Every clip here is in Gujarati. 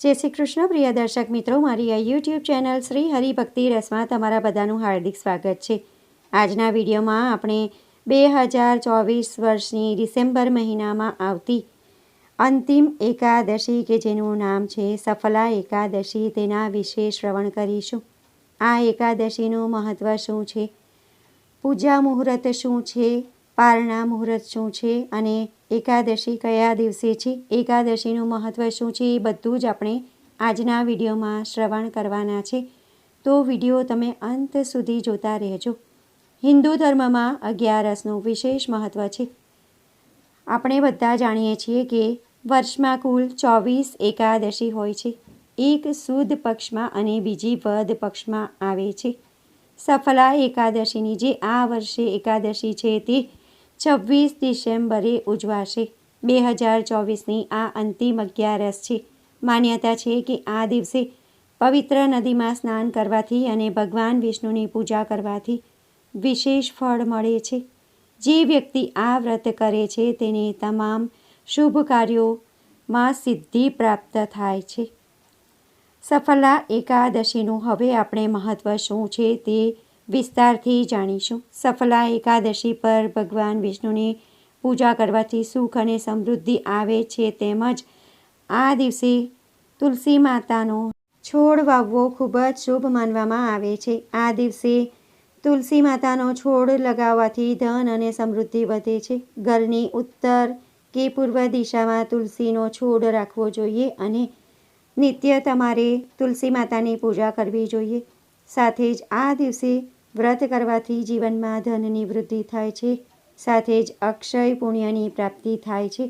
જય શ્રી કૃષ્ણ, પ્રિય દર્શક મિત્રો. મારી આ યુટ્યુબ ચેનલ શ્રી હરિભક્તિ રસમાં તમારા બધાનું હાર્દિક સ્વાગત છે. આજના વિડીયોમાં આપણે બે હજાર ચોવીસ વર્ષની ડિસેમ્બર મહિનામાં આવતી અંતિમ એકાદશી કે જેનું નામ છે સફલા એકાદશી, તેના વિશે શ્રવણ કરીશું. આ એકાદશીનું મહત્ત્વ શું છે? પૂજા મુહૂર્ત શું છે? પારણા મુહૂર્ત શું છે અને એકાદશી કયા દિવસે છે? એકાદશીનું મહત્ત્વ શું છે? એ બધું જ આપણે આજના વિડીયોમાં શ્રવણ કરવાના છે. તો વીડિયો તમે અંત સુધી જોતા રહેજો. હિન્દુ ધર્મમાં અગિયારસનું વિશેષ મહત્ત્વ છે. આપણે બધા જાણીએ છીએ કે વર્ષમાં કુલ ચોવીસ એકાદશી હોય છે. એક સુદ પક્ષમાં અને બીજી વદ પક્ષમાં આવે છે. સફલા એકાદશીની જે આ વર્ષે એકાદશી છે તે છવ્વીસ ડિસેમ્બરે ઉજવાશે. બે હજાર ચોવીસની આ અંતિમ અગિયારસ છે. માન્યતા છે કે આ દિવસે પવિત્ર નદીમાં સ્નાન કરવાથી અને ભગવાન વિષ્ણુની પૂજા કરવાથી વિશેષ ફળ મળે છે. જે વ્યક્તિ આ વ્રત કરે છે, તેને તમામ શુભ કાર્યોમાં સિદ્ધિ પ્રાપ્ત થાય છે. સફલા એકાદશીનું હવે આપણે મહત્ત્વ શું છે તે વિસ્તારથી જાણીશું. સફલા એકાદશી પર ભગવાન વિષ્ણુની પૂજા કરવાથી સુખ અને સમૃદ્ધિ આવે છે તેમજ આ દિવસે તુલસી માતાનો છોડ વાવવો ખૂબ જ શુભ માનવામાં આવે છે. આ દિવસે તુલસી માતાનો છોડ લગાવવાથી ધન અને સમૃદ્ધિ વધે છે. ઘરની ઉત્તર કે પૂર્વ દિશામાં તુલસીનો છોડ રાખવો જોઈએ અને નિત્ય તમારે તુલસી માતાની પૂજા કરવી જોઈએ. સાથે જ આ દિવસે વ્રત કરવાથી જીવનમાં ધનની વૃદ્ધિ થાય છે, સાથે જ અક્ષય પુણ્યની પ્રાપ્તિ થાય છે.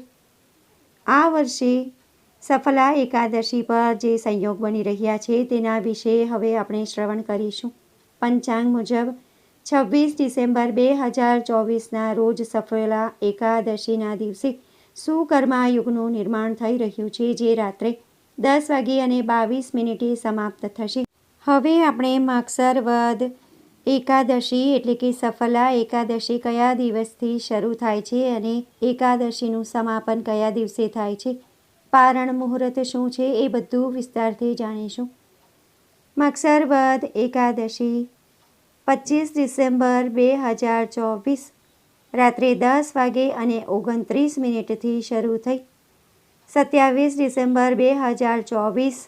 આ વર્ષે સફલા એકાદશી પર જે સંયોગ બની રહ્યા છે તેના વિશે હવે આપણે શ્રવણ કરીશું. પંચાંગ મુજબ, છવ્વીસ ડિસેમ્બર બે હજાર ચોવીસના રોજ સફલા એકાદશીના દિવસે સુકર્મા યુગનું નિર્માણ થઈ રહ્યું છે, જે રાત્રે દસ વાગે અને બાવીસ મિનિટે સમાપ્ત થશે. હવે આપણે માક્ષર વદ એકાદશી એટલે કે સફલા એકાદશી કયા દિવસથી શરૂ થાય છે અને એકાદશીનું સમાપન કયા દિવસે થાય છે? પારણ મુહૂર્ત શું છે એ બધું વિસ્તારથી જાણીશું. મક્ષર એકાદશી, પચીસ ડિસેમ્બર બે હજાર ચોવીસ, રાત્રે દસ વાગે અને ઓગણત્રીસ મિનિટથી શરૂ થઈ. સત્યાવીસ ડિસેમ્બર બે હજાર ચોવીસ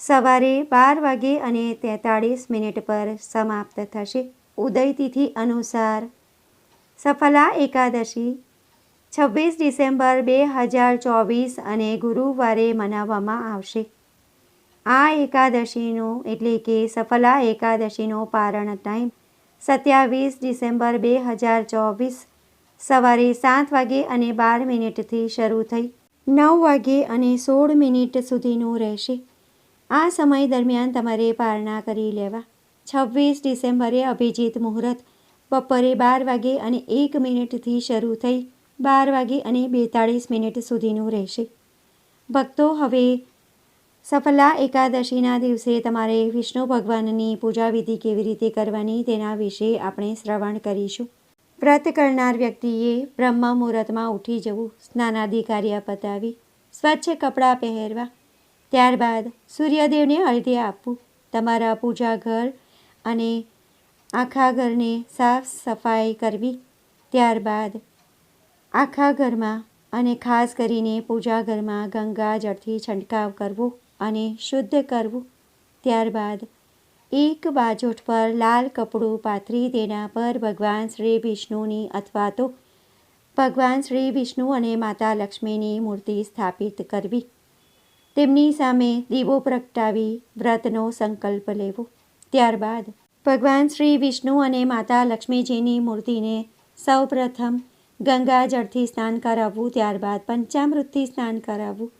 સવારે બાર વાગે અને તેતાળીસ મિનિટ પર સમાપ્ત થશે. ઉદય અનુસાર સફલા એકાદશી, છવ્વીસ ડિસેમ્બર બે હજાર ચોવીસ અને ગુરુવારે મનાવવામાં આવશે. આ એકાદશીનો એટલે કે સફલા એકાદશીનો પારણ ટાઈમ સત્યાવીસ ડિસેમ્બર બે હજાર ચોવીસ સવારે સાત વાગે અને બાર મિનિટથી શરૂ થઈ. નવ વાગે અને સોળ મિનિટ સુધીનું રહેશે. આ સમય દરમિયાન તમારે પારણા કરી લેવા. છવ્વીસ ડિસેમ્બરે અભિજીત મુહૂર્ત, બપોરે બાર વાગે અને એક મિનિટથી શરૂ થઈ બાર વાગે અને બેતાળીસ મિનિટ સુધીનું રહેશે. ભક્તો, હવે સફલા એકાદશીના દિવસે તમારે વિષ્ણુ ભગવાનની પૂજા વિધિ કેવી રીતે કરવાની તેના વિશે આપણે શ્રવણ કરીશું. વ્રત કરનાર વ્યક્તિએ બ્રહ્મ મુહૂર્તમાં ઉઠી જવું, સ્નાનાદિ કાર્ય પતાવી, સ્વચ્છ કપડાં પહેરવા ત્યારબાદ સૂર્યદેવને અર્ધ્ય આપવું તમારા પૂજા ઘર અને આખા ઘરને સાફ સફાઈ કરવી. ત્યારબાદ આખા ઘરમાં અને ખાસ કરીને પૂજા ઘરમાં ગંગા જળથી છંટકાવ કરવો અને શુદ્ધ કરવું. ત્યારબાદ એક બાજોઠ પર લાલ કપડું પાથરી તેના પર ભગવાન શ્રી વિષ્ણુની અથવા તો ભગવાન શ્રી વિષ્ણુ અને માતા લક્ષ્મીની મૂર્તિ સ્થાપિત કરવી. તેમની સામે દીવો પ્રગટાવી વ્રતનો સંકલ્પ લેવો. ત્યારબાદ ભગવાન શ્રી વિષ્ણુ અને માતા લક્ષ્મીજીની મૂર્તિને સૌપ્રથમ ગંગાજળથી સ્નાન કરાવવું, ત્યારબાદ પંચામૃતથી સ્નાન કરાવવું,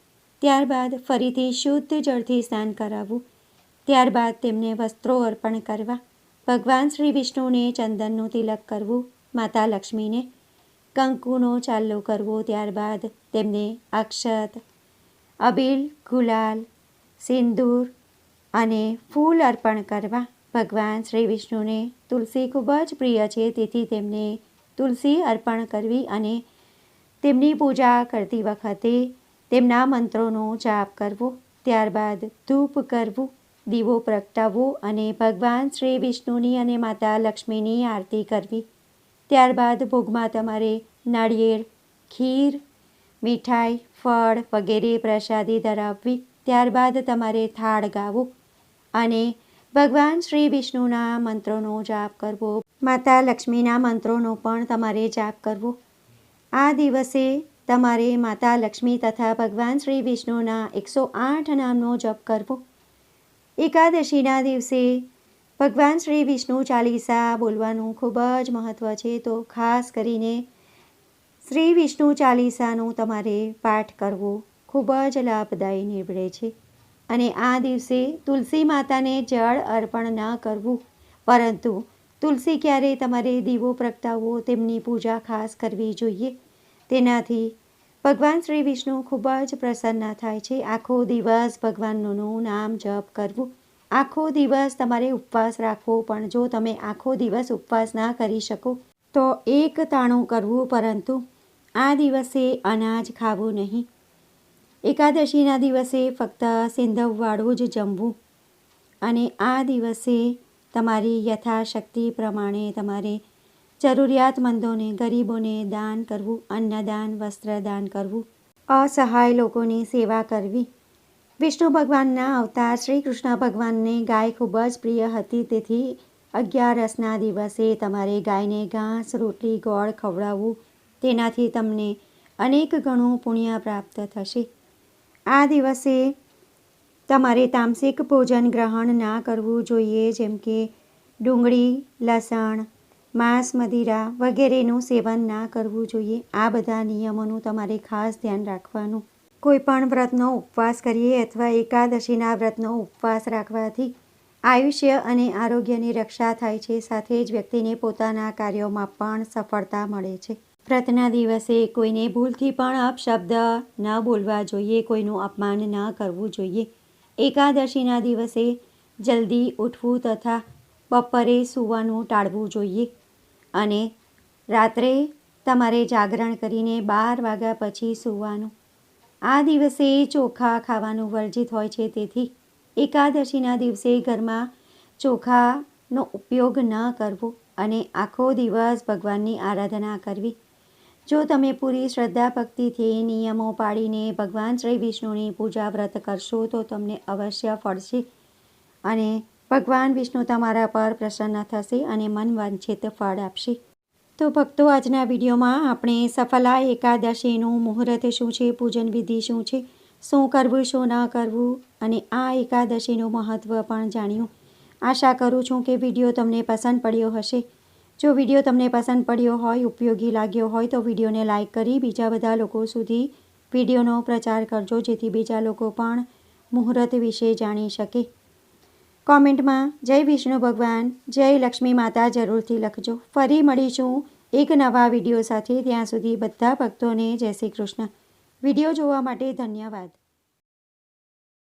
ત્યારબાદ ફરીથી શુદ્ધ જળથી સ્નાન કરાવવું, ત્યારબાદ તેમને વસ્ત્રો અર્પણ કરવા, ભગવાન શ્રી વિષ્ણુને ચંદનનું તિલક કરવું, માતા લક્ષ્મીને કંકુનો ચાલ્લો કરવો, ત્યારબાદ તેમને અક્ષત અબીલ, ગુલાલ, સિંદૂર અને ફૂલ અર્પણ કરવા ભગવાન શ્રી વિષ્ણુને તુલસી ખૂબ જ પ્રિય છે. તેથી તેમને તુલસી અર્પણ કરવી અને તેમની પૂજા કરતી વખતે તેમના મંત્રોનો જાપ કરવો, ત્યારબાદ ધૂપ કરવું, દીવો પ્રગટાવવો અને ભગવાન શ્રી વિષ્ણુની અને માતા લક્ષ્મીની આરતી કરવી. ત્યારબાદ ભોગમાં તમારે નાળિયેર, ખીર મીઠાઈ, ફળ વગેરે પ્રસાદી ધરાવવી, ત્યારબાદ તમારે થાળ ગાવો અને ભગવાન શ્રી વિષ્ણુના મંત્રોનો જાપ કરવો, માતા લક્ષ્મીના મંત્રોનો પણ તમારે જાપ કરવો. આ દિવસે તમારે માતા લક્ષ્મી તથા ભગવાન શ્રી વિષ્ણુના એકસો આઠ નામનો જપ કરવો. એકાદશીના દિવસે ભગવાન શ્રી વિષ્ણુ ચાલીસા બોલવાનું ખૂબ જ મહત્ત્વ છે, તો ખાસ કરીને શ્રી વિષ્ણુ ચાલીસાનું તમારે પાઠ કરવો ખૂબ જ લાભદાયી નીવડે છે. અને આ દિવસે તુલસી માતાને જળ અર્પણ ન કરવું, પરંતુ તુલસી ક્યારે તમારે દીવો પ્રગટાવવો તેમની પૂજા ખાસ કરવી જોઈએ? તેનાથી ભગવાન શ્રી વિષ્ણુ ખૂબ જ પ્રસન્ન થાય છે. આખો દિવસ ભગવાનનું નામ જપ કરવું. આખો દિવસ તમારે ઉપવાસ રાખવો, પણ જો તમે આખો દિવસ ઉપવાસ ના કરી શકો, તો એક તાણું કરવું, પરંતુ આ દિવસે અનાજ ખાવું નહીં. એકાદશીના દિવસે ફક્ત સિંધવવાળું જ જમવું. અને આ દિવસે તમારી યથાશક્તિ પ્રમાણે તમારે જરૂરિયાતમંદોને, ગરીબોને દાન કરવું, અન્નદાન, વસ્ત્રદાન કરવું. અસહાય લોકોની સેવા કરવી. વિષ્ણુ ભગવાનના અવતાર શ્રી કૃષ્ણ ભગવાનને ગાય ખૂબ જ પ્રિય હતી. તેથી અગિયારસના દિવસે તમારે ગાયને ઘાસ, રોટલી, ગોળ ખવડાવવું. તેનાથી તમને અનેક ગણું પુણ્ય પ્રાપ્ત થશે. આ દિવસે તમારે તામસિક ભોજન ગ્રહણ ના કરવું જોઈએ, જેમ કે ડુંગળી, લસણ, માંસ, મદિરા વગેરેનું સેવન ના કરવું જોઈએ. આ બધા નિયમોનું તમારે ખાસ ધ્યાન રાખવાનું. કોઈ પણ વ્રતનો ઉપવાસ કરીએ અથવા એકાદશીના વ્રતનો ઉપવાસ રાખવાથી આયુષ્ય અને આરોગ્યની રક્ષા થાય છે. સાથે જ વ્યક્તિને પોતાના કાર્યોમાં પણ સફળતા મળે છે. વ્રતના દિવસે કોઈને ભૂલથી પણ અપશબ્દ ન બોલવા જોઈએ, કોઈનું અપમાન ન કરવું જોઈએ. એકાદશીના દિવસે જલ્દી ઉઠવું તથા બપોરે સૂવાનું ટાળવું જોઈએ અને રાત્રે તમારે જાગરણ કરીને બાર વાગ્યા પછી સૂવાનું. આ દિવસે ચોખા ખાવાનું વર્જિત હોય છે, તેથી એકાદશીના દિવસે ઘરમાં ચોખાનો ઉપયોગ ન કરવો અને આખો દિવસ ભગવાનની આરાધના કરવી. જો તમે પૂરી શ્રદ્ધા ભક્તિથી નિયમો પાળીને ભગવાન શ્રી વિષ્ણુની પૂજા વ્રત કરશો, તો તમને અવશ્ય ફળશે. અને ભગવાન વિષ્ણુ તમારા પર પ્રસન્ન થશે અને મન વાંછિત ફળ આપશે. તો ભક્તો, આજના વિડીયોમાં આપણે સફલા એકાદશીનું મુહૂર્ત શું છે? પૂજન વિધિ શું છે? શું કરવું, શું ન કરવું? અને આ એકાદશીનું મહત્ત્વ પણ જાણ્યું. આશા કરું છું કે વીડિયો તમને પસંદ પડ્યો હશે. જો વીડિયો તમને પસંદ પડ્યો હોય, ઉપયોગી લાગ્યો હોય, તો વિડીયોને લાઇક કરી બીજા બધા લોકો સુધી વિડીયોનો પ્રચાર કરજો, જેથી બીજા લોકો પણ મુહૂર્ત વિશે જાણી શકે. કોમેન્ટમાં, જય વિષ્ણુ ભગવાન, જય લક્ષ્મી માતા, જરૂરથી લખજો. ફરી મળીશું એક નવા વીડિયો સાથે, ત્યાં સુધી બધા ભક્તોને જય શ્રી કૃષ્ણ. વીડિયો જોવા માટે ધન્યવાદ.